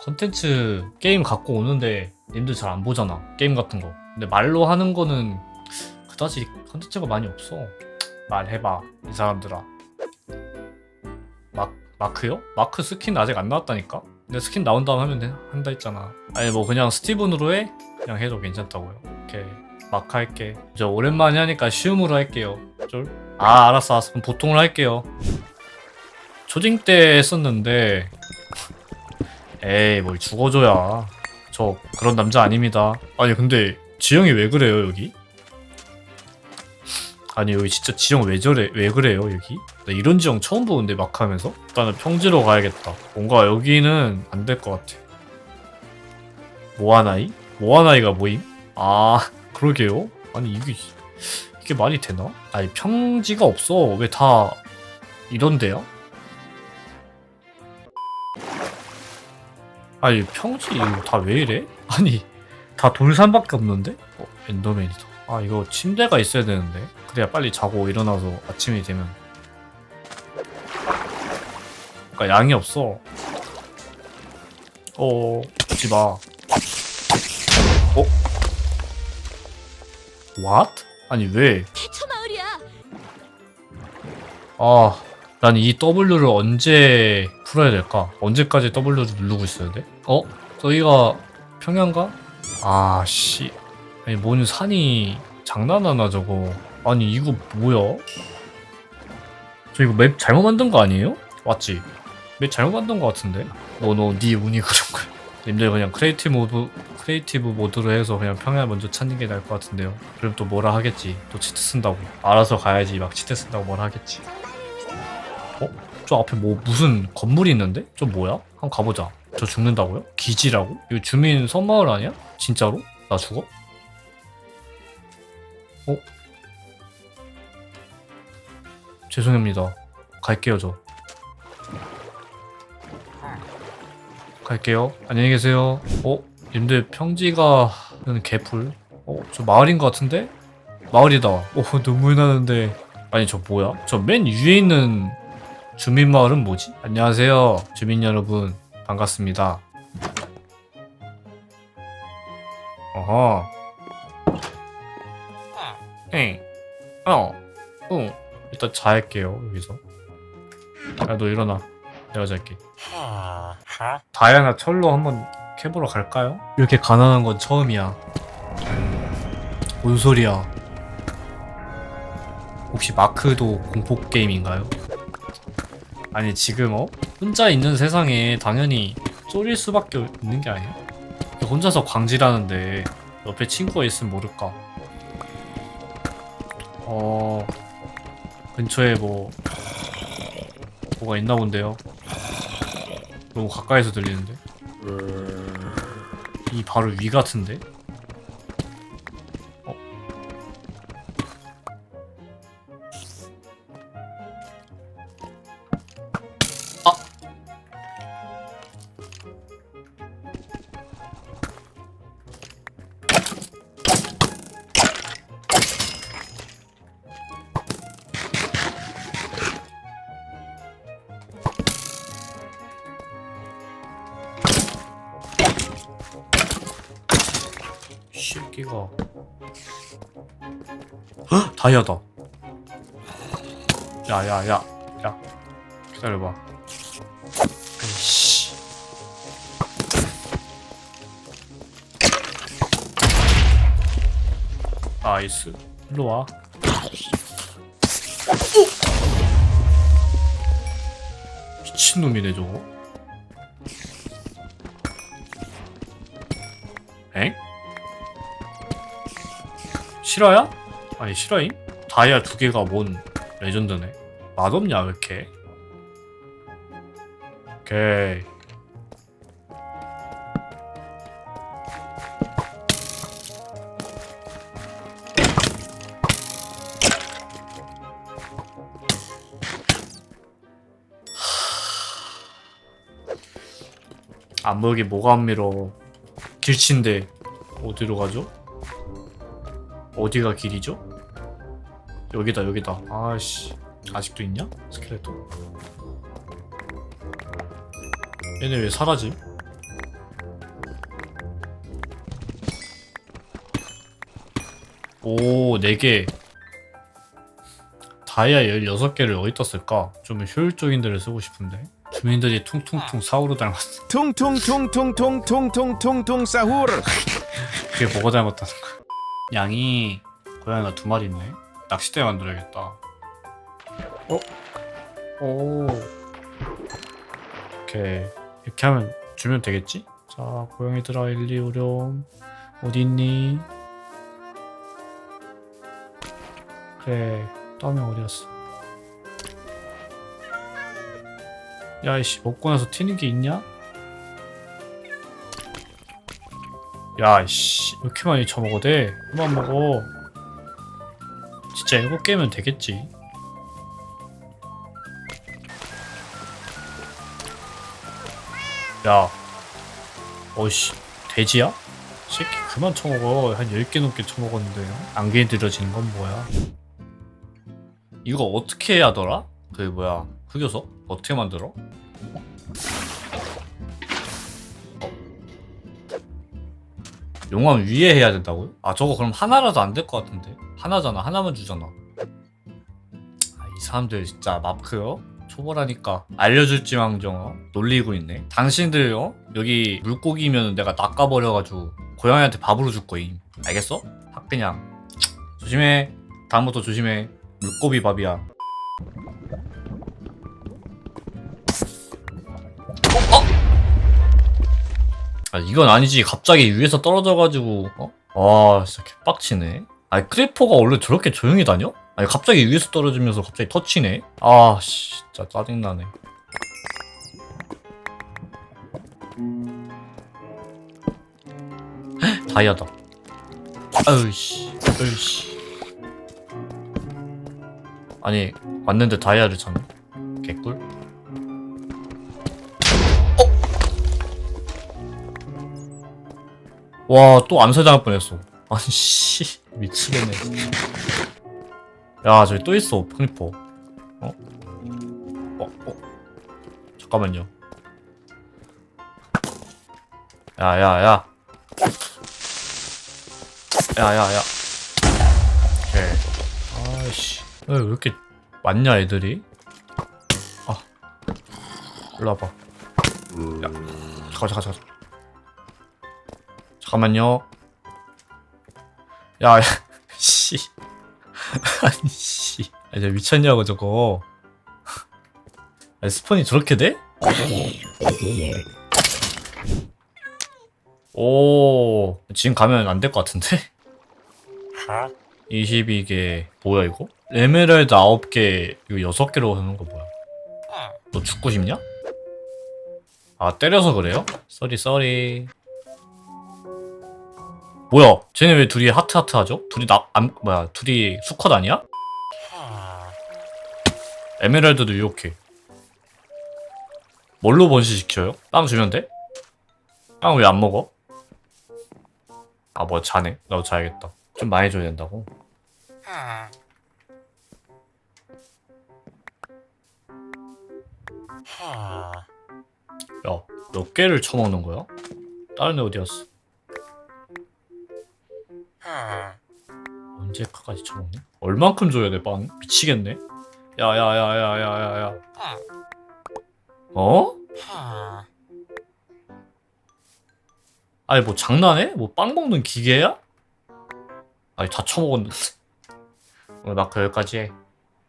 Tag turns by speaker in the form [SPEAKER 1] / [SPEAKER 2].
[SPEAKER 1] 컨텐츠 게임 갖고 오는데 님들 잘 안 보잖아 게임 같은 거 근데 말로 하는 거는 그다지 컨텐츠가 많이 없어 말해봐 이 사람들아 마, 마크요? 마크 스킨 아직 안 나왔다니까? 근데 스킨 나온 다음 하면 돼, 한다 했잖아 아니 뭐 그냥 스티븐으로 해? 그냥 해도 괜찮다고요 오케이 마크 할게 저 오랜만에 하니까 쉬움으로 할게요 쫄? 아 알았어 알았어 그럼 보통으로 할게요 초딩 때 했었는데 에이 뭘 죽어줘야 저 그런 남자 아닙니다 아니 근데 지영이 왜 그래요 여기? 아니 여기 진짜 지영 왜 저래 왜 그래요 여기? 나 이런 지영 처음 보는데 막 하면서 일단은 평지로 가야겠다 뭔가 여기는 안 될 것 같아 모아나이? 모아나이가 뭐임? 아 그러게요 아니 이게 이게 말이 되나? 아니 평지가 없어 왜 다 이런데요? 아니 평지 이거 다 왜 이래? 아니 다 돌산밖에 없는데? 어 엔더맨이다 아 이거 침대가 있어야 되는데 그래야 빨리 자고 일어나서 아침이 되면 그니까 양이 없어 어 오지 마 어? What? 아니 왜
[SPEAKER 2] 대처 마을이야.
[SPEAKER 1] 아, 난 이 W를 언제 풀어야 될까? 언제까지 W를 누르고 있어야 돼? 어? 저기가 평양가? 아, 씨. 아니, 뭔 산이 장난하나, 저거. 아니, 이거 뭐야? 저 이거 맵 잘못 만든 거 아니에요? 맞지? 맵 잘못 만든 거 같은데? 너, 너, 네 운이 그런 거야. 님들 그냥 크리에이티브 모드, 크리에이티브 모드로 해서 그냥 평양 먼저 찾는 게 나을 것 같은데요. 그럼 또 뭐라 하겠지. 또 치트 쓴다고. 알아서 가야지. 막 치트 쓴다고 뭐라 하겠지. 어? 저 앞에 뭐 무슨 건물이 있는데? 저 뭐야? 한번 가보자. 저 죽는다고요? 기지라고? 이거 주민 섬마을 아니야? 진짜로? 나 죽어? 어? 죄송합니다. 갈게요, 저. 갈게요. 안녕히 계세요. 어? 님들 평지가 는 개풀? 어? 저 마을인 것 같은데? 마을이다. 오 눈물 나는데. 아니 저 뭐야? 저 맨 위에 있는 주민 마을은 뭐지? 안녕하세요, 주민 여러분. 반갑습니다. 어허. 에. 어. 응. 일단 자할게요, 여기서. 야, 너 일어나. 내가 잘게. 다이아나 철로 한번 캐보러 갈까요? 이렇게 가난한 건 처음이야. 뭔 소리야? 혹시 마크도 공포 게임인가요? 아니 지금 어? 혼자 있는 세상에 당연히 쫄일 수밖에 없는 게 아니야? 혼자서 광질하는데 옆에 친구가 있으면 모를까? 어 근처에 뭐 뭐가 있나 본데요. 너무 가까이서 들리는데? 이 바로 위 같은데? 새끼가. 헉! 다이아다. 야야 야 야. 기다려봐. 에이씨. 나이스. 일로와. 미친놈이네 저거. 엥? 실화야? 아니 실화임? 다이아 두 개가 뭔 레전드네 맛없냐 왜 이렇게 오케이 안 보이게 뭐가 안 밀어 길친데 어디로 가죠? 어디가 길이죠? 여기다 여기다 아씨 아직도 있냐? 스켈레톤 얘네 왜 사라짐? 오, 4개. 다이아 16개를 어디다 쓸까? 좀 효율적인 데를 쓰고 싶은데. 주민들이 퉁퉁퉁 사우루 닮았어.
[SPEAKER 2] 퉁퉁퉁퉁퉁퉁퉁퉁퉁 사후르
[SPEAKER 1] 그게 뭐가 닮았다는 거야? 양이 고양이가 두 마리 있네. 낚싯대 만들어야겠다. 어? 오. 오케이. 이렇게 하면 주면 되겠지? 자, 고양이들아 일리 오렴. 어디 있니? 그래. 땀이 어디 갔어? 야, 이씨, 먹고 나서 튀는 게 있냐? 야, 이씨, 이렇게 많이 처먹어도 돼? 그만 먹어. 진짜 일곱 개면 되겠지. 야, 어이씨, 돼지야? 새끼 그만 처먹어. 한 10개 넘게 처먹었는데 안개 들어지는 건 뭐야? 이거 어떻게 하더라? 그 뭐야, 흑요소? 어떻게 만들어? 용암 위에 해야 된다고요? 아 저거 그럼 하나라도 안 될 것 같은데? 하나잖아. 하나만 주잖아. 아, 이 사람들 진짜 마크요? 초보라니까. 알려줄지망정 어? 놀리고 있네. 당신들 어? 여기 물고기면 내가 낚아버려가지고 고양이한테 밥으로 줄 거임. 알겠어? 확 그냥. 조심해. 다음부터 조심해. 물고기 밥이야 아 이건 아니지. 갑자기 위에서 떨어져가지고 어? 와 진짜 개빡치네. 아니 크리퍼가 원래 저렇게 조용히 다녀? 아니 갑자기 위에서 떨어지면서 갑자기 터치네? 아 씨 진짜 짜증나네. 헉, 다이아다. 아유 씨 아유 씨. 아니 왔는데 다이아를 찾네. 개꿀 와, 또 암살당할 뻔했어. 아니, 씨. 미치겠네. 야, 저기 또 있어, 크리퍼. 어? 어, 어. 잠깐만요. 야, 야, 야. 야, 야, 야. 오케이. 아이씨. 왜, 왜 이렇게 많냐, 애들이? 아. 일로 와봐. 야. 잠깐, 잠깐, 잠깐. 잠깐만요. 야, 야, 씨. 아니, 씨. 아, 저 미쳤냐고, 저거. 아니, 스폰이 저렇게 돼? 오, 지금 가면 안 될 것 같은데? 22개. 뭐야, 이거? 에메랄드 9개, 이거 6개로 하는 거 뭐야? 너 죽고 싶냐? 아, 때려서 그래요? 쏘리, 쏘리. 뭐야? 쟤네 왜 둘이 하트 하트 하죠? 둘이 나, 안, 뭐야, 둘이 수컷 아니야? 에메랄드도 이렇게. 뭘로 번식시켜요? 빵 주면 돼? 빵 왜 안 먹어? 아, 뭐 자네. 나도 자야겠다. 좀 많이 줘야 된다고. 야, 몇 개를 처먹는 거야? 다른 애 어디 갔어? 언제까지 처먹냐? 얼만큼 줘야 돼, 빵? 미치겠네. 야야야야야야야. 어? 아니 뭐 장난해? 뭐 빵 먹는 기계야? 아니 다 처먹었는데. 오늘 마크 여기까지 해.